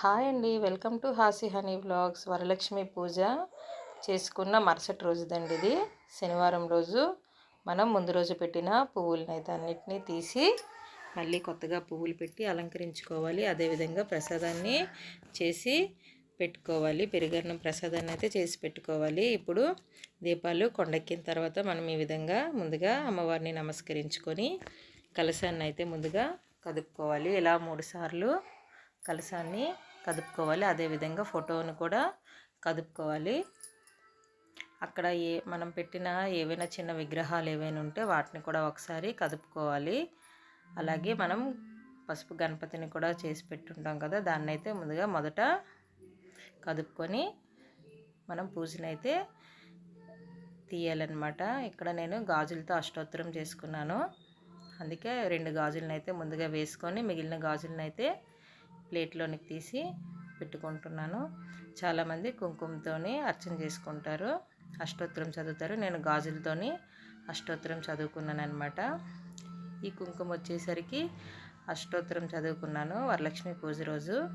Hi అండి. Welcome to Haasi honey vlogs. Varalakshmi పూజ చేసుకున్న మరుసటి రోజుదండి ఇది. శనివారం రోజు మనం ముందు రోజు పెట్టిన పువ్వులని అయితే అన్నిటినీ తీసి మళ్ళీ కొత్తగా పువ్వులు పెట్టి అలంకరించుకోవాలి. అదేవిధంగా ప్రసాదాన్ని చేసి పెట్టుకోవాలి. పెరుగన్నం ప్రసాదాన్ని అయితే చేసి పెట్టుకోవాలి. ఇప్పుడు దీపాలు కొండెక్కిన తర్వాత మనం ఈ విధంగా ముందుగా అమ్మవారిని నమస్కరించుకొని కలశాన్ని అయితే ముందుగా కదుపుకోవాలి. ఇలా మూడు సార్లు కలశాన్ని కదుపుకోవాలి. అదేవిధంగా ఫోటోను కూడా కదుపుకోవాలి. అక్కడ ఏ మనం పెట్టిన ఏవైనా చిన్న విగ్రహాలు ఏవైనా ఉంటే వాటిని కూడా ఒకసారి కదుపుకోవాలి. అలాగే మనం పసుపు గణపతిని కూడా చేసి పెట్టుంటాం కదా దాన్ని అయితే ముందుగా మొదట కదుపుకొని మనం పూజనైతే తీయాలన్నమాట. ఇక్కడ నేను గాజులతో అష్టోత్తరం చేసుకున్నాను. అందుకే రెండు గాజులను అయితే ముందుగా వేసుకొని మిగిలిన గాజులను అయితే ప్లేట్లోనికి తీసి పెట్టుకుంటున్నాను. చాలామంది కుంకుమతోని అర్చన చేసుకుంటారు. అష్టోత్తరం చదువుతారు. నేను గాజులతోని అష్టోత్తరం చదువుకున్నాను అనమాట ఈ కుంకుమ వచ్చేసరికి అష్టోత్తరం చదువుకున్నాను. వరలక్ష్మి పూజ రోజు.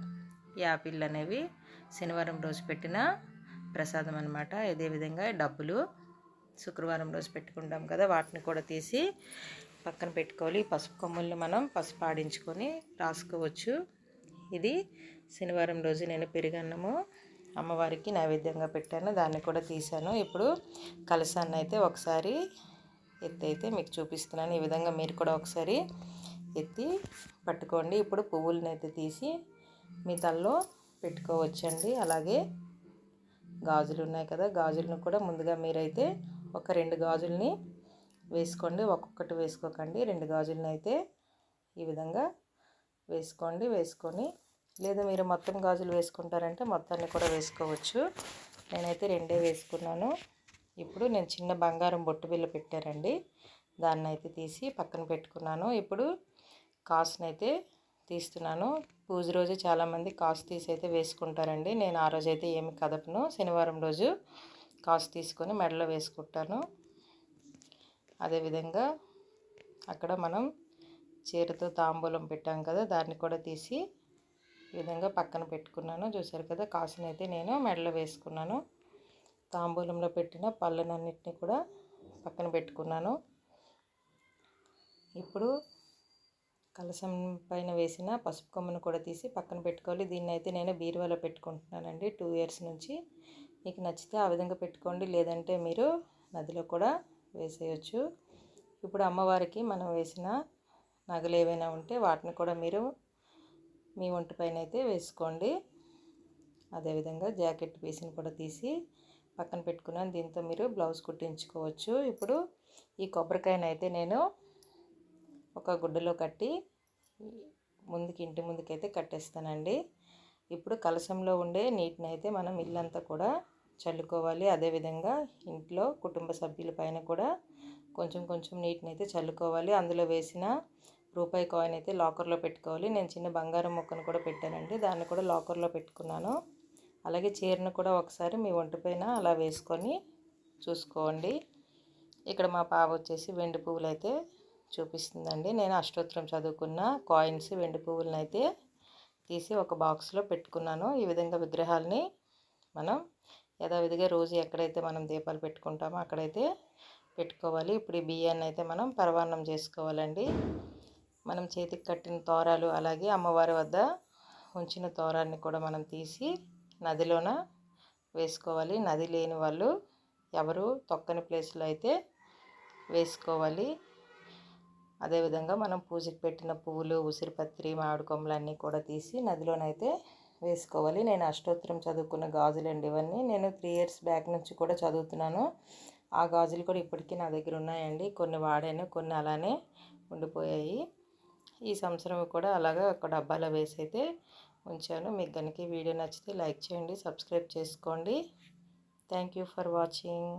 యాపిల్ అనేవి శనివారం రోజు పెట్టిన ప్రసాదం అనమాట విధంగా డబ్బులు శుక్రవారం రోజు పెట్టుకుంటాం కదా వాటిని కూడా తీసి పక్కన పెట్టుకోవాలి. పసుపు కొమ్ములను మనం పసుపు ఆడించుకొని రాసుకోవచ్చు. ఇది శనివారం రోజు నేను పెరుగన్నము అమ్మవారికి నైవేద్యంగా పెట్టాను. దాన్ని కూడా తీశాను. ఇప్పుడు కలసాన్ని అయితే ఒకసారి ఎత్తి అయితే మీకు చూపిస్తున్నాను. ఈ విధంగా మీరు కూడా ఒకసారి ఎత్తి పట్టుకోండి. ఇప్పుడు పువ్వులను అయితే తీసి మీ తల్లో పెట్టుకోవచ్చండి. అలాగే గాజులు ఉన్నాయి కదా గాజులను కూడా ముందుగా మీరైతే ఒక రెండు గాజుల్ని వేసుకోండి. ఒక్కొక్కటి వేసుకోకండి. రెండు గాజులను అయితే ఈ విధంగా వేసుకోండి వేసుకొని లేదా మీరు మొత్తం గాజులు వేసుకుంటారంటే మొత్తాన్ని కూడా వేసుకోవచ్చు. నేనైతే రెండే వేసుకున్నాను. ఇప్పుడు నేను చిన్న బంగారం బొట్టు బిల్ల పెట్టారండి. దాన్ని అయితే తీసి పక్కన పెట్టుకున్నాను. ఇప్పుడు కాసునైతే తీస్తున్నాను. పూజ రోజు చాలామంది కాసు తీసి అయితే వేసుకుంటారండి. నేను ఆ రోజు అయితే ఏమి కదపను. శనివారం రోజు కాసు తీసుకొని మెడలో వేసుకుంటాను. అదేవిధంగా అక్కడ మనం చీరతో తాంబూలం పెట్టాం కదా దాన్ని కూడా తీసి ఈ విధంగా పక్కన పెట్టుకున్నాను. చూసారు కదా కాసునైతే నేను మెడలో వేసుకున్నాను. తాంబూలంలో పెట్టిన పళ్ళనన్నిటిని కూడా పక్కన పెట్టుకున్నాను. ఇప్పుడు కలసం పైన వేసిన పసుపు కొమ్మను కూడా తీసి పక్కన పెట్టుకోవాలి. దీన్ని అయితే నేను బీరువాలో పెట్టుకుంటున్నానండి టూ ఇయర్స్ నుంచి. మీకు నచ్చితే ఆ విధంగా పెట్టుకోండి లేదంటే మీరు నదిలో కూడా వేసేయచ్చు. ఇప్పుడు అమ్మవారికి మనం వేసిన నగలు ఏవైనా ఉంటే వాటిని కూడా మీరు మీ ఒంటిపైన అయితే వేసుకోండి. అదేవిధంగా జాకెట్ పీస్ని కూడా తీసి పక్కన పెట్టుకున్నాను. దీంతో మీరు బ్లౌజ్ కుట్టించుకోవచ్చు. ఇప్పుడు ఈ కొబ్బరికాయను అయితే నేను ఒక గుడ్డలో కట్టి ముందుకి ఇంటి ముందుకైతే కట్టేస్తానండి. ఇప్పుడు కలశంలో ఉండే నీటిని అయితే మనం ఇల్లంతా కూడా చల్లుకోవాలి. అదేవిధంగా ఇంట్లో కుటుంబ సభ్యుల పైన కూడా కొంచెం కొంచెం నీటిని అయితే చల్లుకోవాలి. అందులో వేసిన రూపాయి కాయిన్ అయితే లాకర్లో పెట్టుకోవాలి. నేను చిన్న బంగారం మొక్కను కూడా పెట్టానండి. దాన్ని కూడా లాకర్లో పెట్టుకున్నాను. అలాగే చీరను కూడా ఒకసారి మీ ఒంటిపైన అలా వేసుకొని చూసుకోండి. ఇక్కడ మా పాప వచ్చేసి వెండి పువ్వులు అయితే చూపిస్తుందండి. నేను అష్టోత్తరం చదువుకున్న కాయిన్స్ వెండి పువ్వులను అయితే తీసి ఒక బాక్స్లో పెట్టుకున్నాను. ఈ విధంగా విగ్రహాలని మనం యథావిధిగా రోజు ఎక్కడైతే మనం దీపాలు పెట్టుకుంటామో అక్కడైతే పెట్టుకోవాలి. ఇప్పుడు ఈ బియ్యాన్ని అయితే మనం పరవాన్నం చేసుకోవాలండి. మనం చేతికి కట్టిన తోరాలు అలాగే అమ్మవారి వద్ద ఉంచిన తోరాన్ని కూడా మనం తీసి నదిలోన వేసుకోవాలి. నది లేని వాళ్ళు ఎవరు తొక్కని ప్లేస్లో అయితే వేసుకోవాలి. అదేవిధంగా మనం పూజకి పెట్టిన పువ్వులు ఉసిరిపత్రి మామిడి కొమ్మలన్నీ కూడా తీసి నదిలోనైతే వేసుకోవాలి. నేను అష్టోత్తరం చదువుకున్న గాజులండి ఇవన్నీ. నేను త్రీ ఇయర్స్ బ్యాక్ నుంచి కూడా చదువుతున్నాను. ఆ గాజులు కూడా ఇప్పటికీ నా దగ్గర ఉన్నాయండి. కొన్ని వాడాను కొన్ని అలానే ఉండిపోయాయి. ఈ సంవత్సరం కూడా అలాగా ఒక డబ్బాలో వేసి అయితే ఉంచాను. మీకు కనుక వీడియో నచ్చితే లైక్ చేయండి సబ్స్క్రైబ్ చేసుకోండి. Thank for watching.